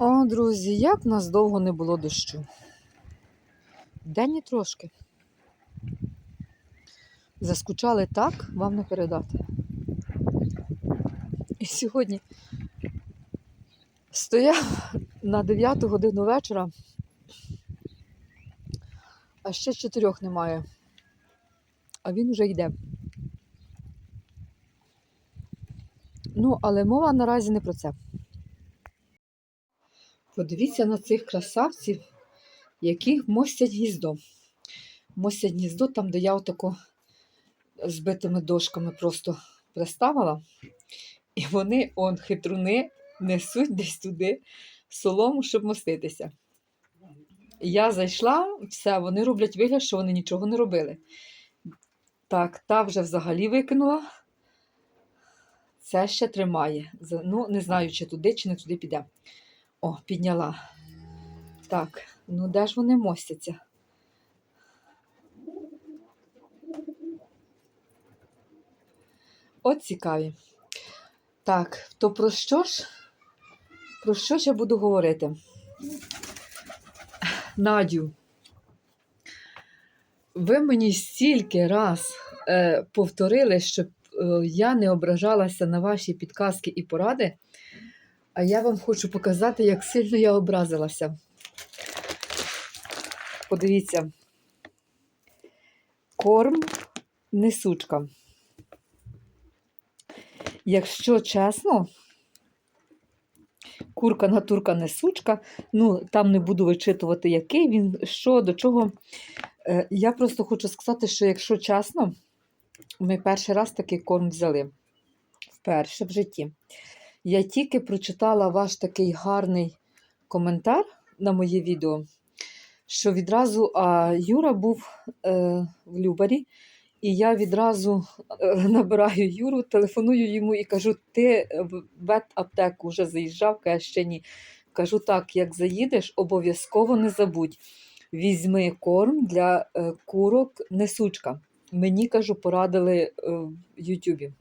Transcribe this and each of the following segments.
О, друзі, як в нас довго не було дощу. День і трошки. Заскучали так, вам не передати. І сьогодні стояв на 9 годину вечора, а ще чотирьох немає. А він вже йде. Ну, але мова наразі не про це. Подивіться на цих красавців, які мостять гніздо. Мостять гніздо там, де я отако збитими дошками просто приставила. І вони, он, хитруни, несуть десь туди солому, щоб моститися. Я зайшла, все, вони роблять вигляд, що вони нічого не робили. Так, та вже взагалі викинула. Це ще тримає. Ну, не знаю, чи туди, чи не туди піде. О, підняла. Так, ну де ж вони мостяться? От цікаві. Так, то про що ж? Про що ж я буду говорити? Надю, ви мені стільки раз е, повторили, щоб е, я не ображалася на ваші підказки і поради. А я вам хочу показати, як сильно я образилася. Подивіться. Корм несучка. Якщо чесно, курка натурка несучка, ну там не буду вичитувати, який він, що, до чого. Е, Я просто хочу сказати, що якщо чесно, ми перший раз такий корм взяли. Вперше в житті. Я тільки прочитала ваш такий гарний коментар на моє відео, що відразу а, Юра був е, в Любарі, і я відразу е, набираю Юру, телефоную йому і кажу: ти в ветаптеку вже заїжджав, каже, ще ні. Кажу, так, як заїдеш, обов'язково не забудь. Візьми корм для е, курок несучка. Мені кажу, порадили е, в Ютубі.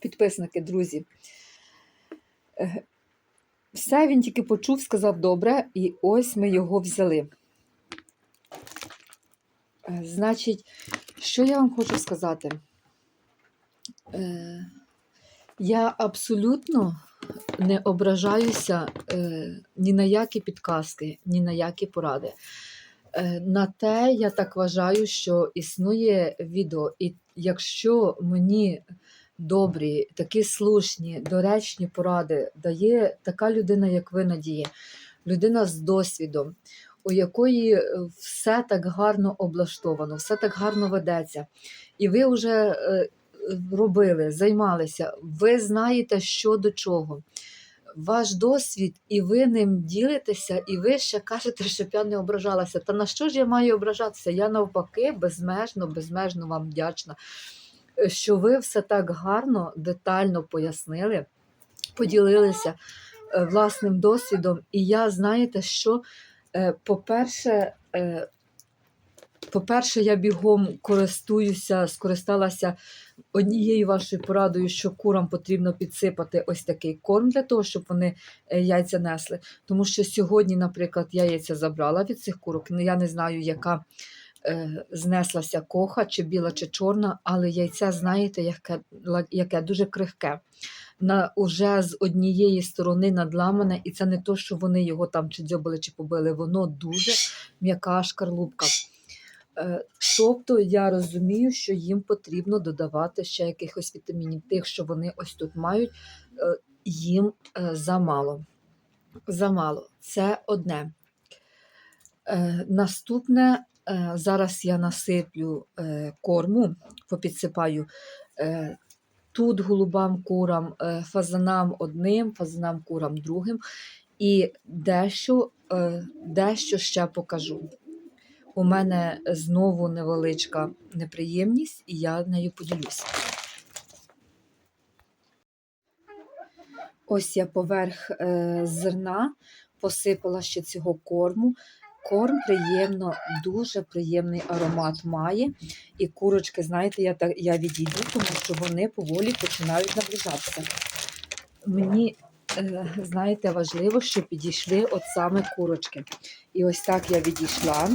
Підписники, друзі. Е, Все він тільки почув, сказав добре, і ось ми його взяли. Е, Значить, що я вам хочу сказати? Е, Я абсолютно не ображаюся ні на які підказки, ні на які поради. На те, я так вважаю, що існує відео, і якщо мені добрі, такі слушні, доречні поради дає така людина, як ви, Надія, людина з досвідом, у якої е, все так гарно облаштовано, все так гарно ведеться, і ви вже е, робили, займалися, ви знаєте, що до чого. Ваш досвід, і ви ним ділитеся, і ви ще кажете, щоб я не ображалася. Та на що ж я маю ображатися? Я навпаки безмежно, безмежно вам вдячна, що ви все так гарно, детально пояснили, поділилися е, власним досвідом. І я, знаєте, що, Е, по-перше, е, по-перше, я бігом користуюся, скористалася однією вашою порадою, що курам потрібно підсипати ось такий корм для того, щоб вони е, яйця несли. Тому що сьогодні, наприклад, я яйця забрала від цих курок. Ну, Я не знаю, яка е, знеслася коха, чи біла, чи чорна, але яйця, знаєте, яке, яке дуже крихке. На, уже з однієї сторони надламане, і це не то, що вони його там чи дзьобили, чи побили, воно дуже м'яка шкарлупка. Е, Тобто я розумію, що їм потрібно додавати ще якихось вітамінів, тих, що вони ось тут мають, е, їм е, замало. Замало. Це одне. Е, Наступне, е, зараз я насиплю е, корму, попідсипаю е, тут голубам курам, е, фазанам одним, фазанам курам другим. І дещо, е, дещо ще покажу. У мене знову невеличка неприємність, і я нею поділюся. Ось я поверх е, зерна посипала ще цього корму. Корм приємно, дуже приємний аромат має. І курочки, знаєте, я, так, я відійду, тому що вони поволі починають наближатися. Мені е, знаєте, важливо, що підійшли от саме курочки. І ось так я відійшла.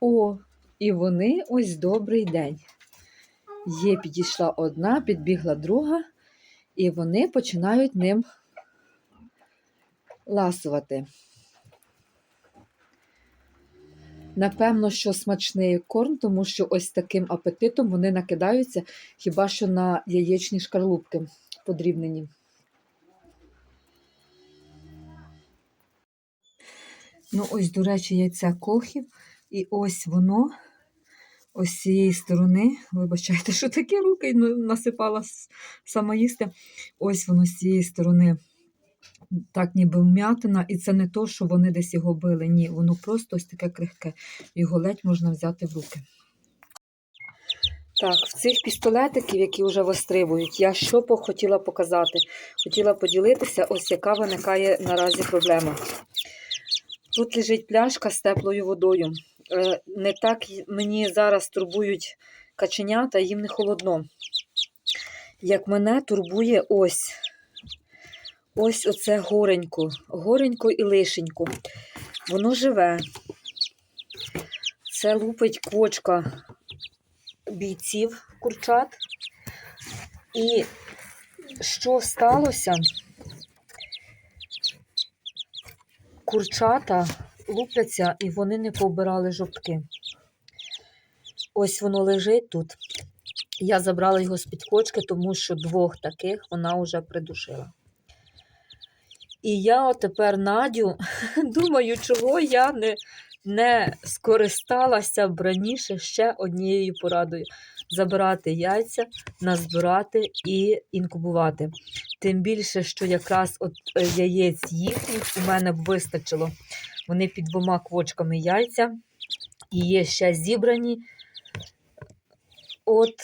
О, і вони ось добрий день. Є, підійшла одна, підбігла друга, і вони починають ним ласувати. Напевно, що смачний корм, тому що ось таким апетитом вони накидаються хіба що на яєчні шкарлупки подрібнені. Ну, ось, до речі, яйця кохів. І ось воно, ось з цієї сторони, вибачайте, що таке руки насипала сама їсти. Ось воно з цієї сторони, так ніби вм'ятина, і це не то, що вони десь його били. Ні, воно просто ось таке крихке. Його ледь можна взяти в руки. Так, в цих пістолетиків, які вже вистрибують, я що хотіла показати? Хотіла поділитися, ось яка виникає наразі проблема. Тут лежить пляшка з теплою водою. Е, Не так мені зараз турбують каченята, їм не холодно. Як мене турбує ось. Ось оце горенько. Горенько і лишенько. Воно живе. Це лупить квочка бійців курчат. І що сталося? Курчата лупляться і вони не побирали жовтки. Ось воно лежить тут. Я забрала його з-під кочки, тому що двох таких вона вже придушила. І я тепер Надю думаю, чого я не, не скористалася б раніше ще однією порадою: забирати яйця, назбирати і інкубувати. Тим більше, що якраз от е, яєць їхніх у мене б вистачило. Вони під двома квочками яйця і є ще зібрані. От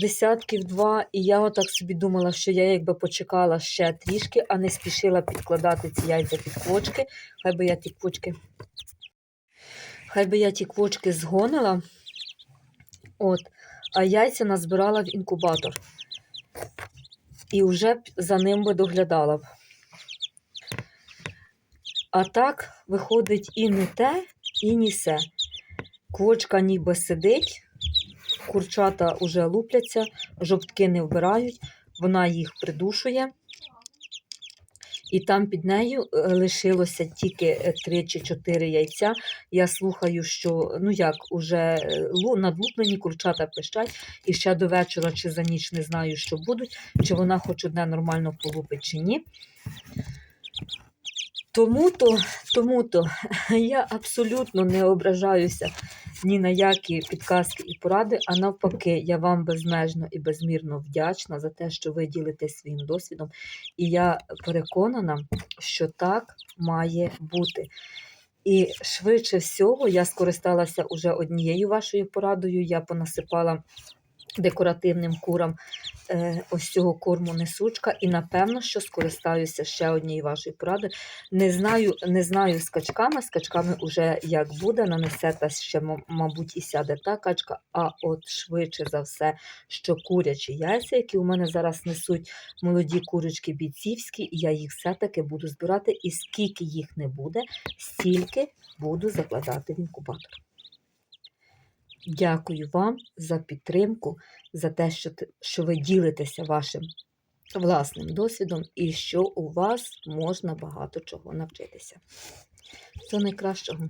десятків два, і я отак собі думала, що я якби почекала ще трішки, а не спішила підкладати ці яйця під квочки. Хай би я ті квочки, хай би я ті квочки згонила, от, а яйця назбирала в інкубатор. І вже за ним би доглядала б. А так виходить і не те, і ні се. Квочка ніби сидить, курчата вже лупляться, жовтки не вбирають, вона їх придушує. І там під нею е, лишилося тільки е, 3 чи 4 яйця. Я слухаю, що ну як, уже е, надлуплені курчата пищать, і ще до вечора чи за ніч не знаю, що будуть, чи вона хоч одне нормально полупить, чи ні. Тому-то, тому-то я абсолютно не ображаюся ні на які підказки і поради, а навпаки, я вам безмежно і безмірно вдячна за те, що ви ділитесь своїм досвідом. І я переконана, що так має бути. І швидше всього я скористалася уже однією вашою порадою. Я понасипала декоративним курам е, ось цього корму несучка, і напевно, що скористаюся ще однією вашою порадою. Не знаю, не знаю з качками. З качками вже як буде, нанесе та ще, мабуть, і сяде та качка. А от швидше за все, що курячі яйця, які у мене зараз несуть молоді курочки бійцівські, я їх все-таки буду збирати. І скільки їх не буде, стільки буду закладати в інкубатор. Дякую вам за підтримку, за те, що, що ви ділитеся вашим власним досвідом і що у вас можна багато чого навчитися. Всього найкращого.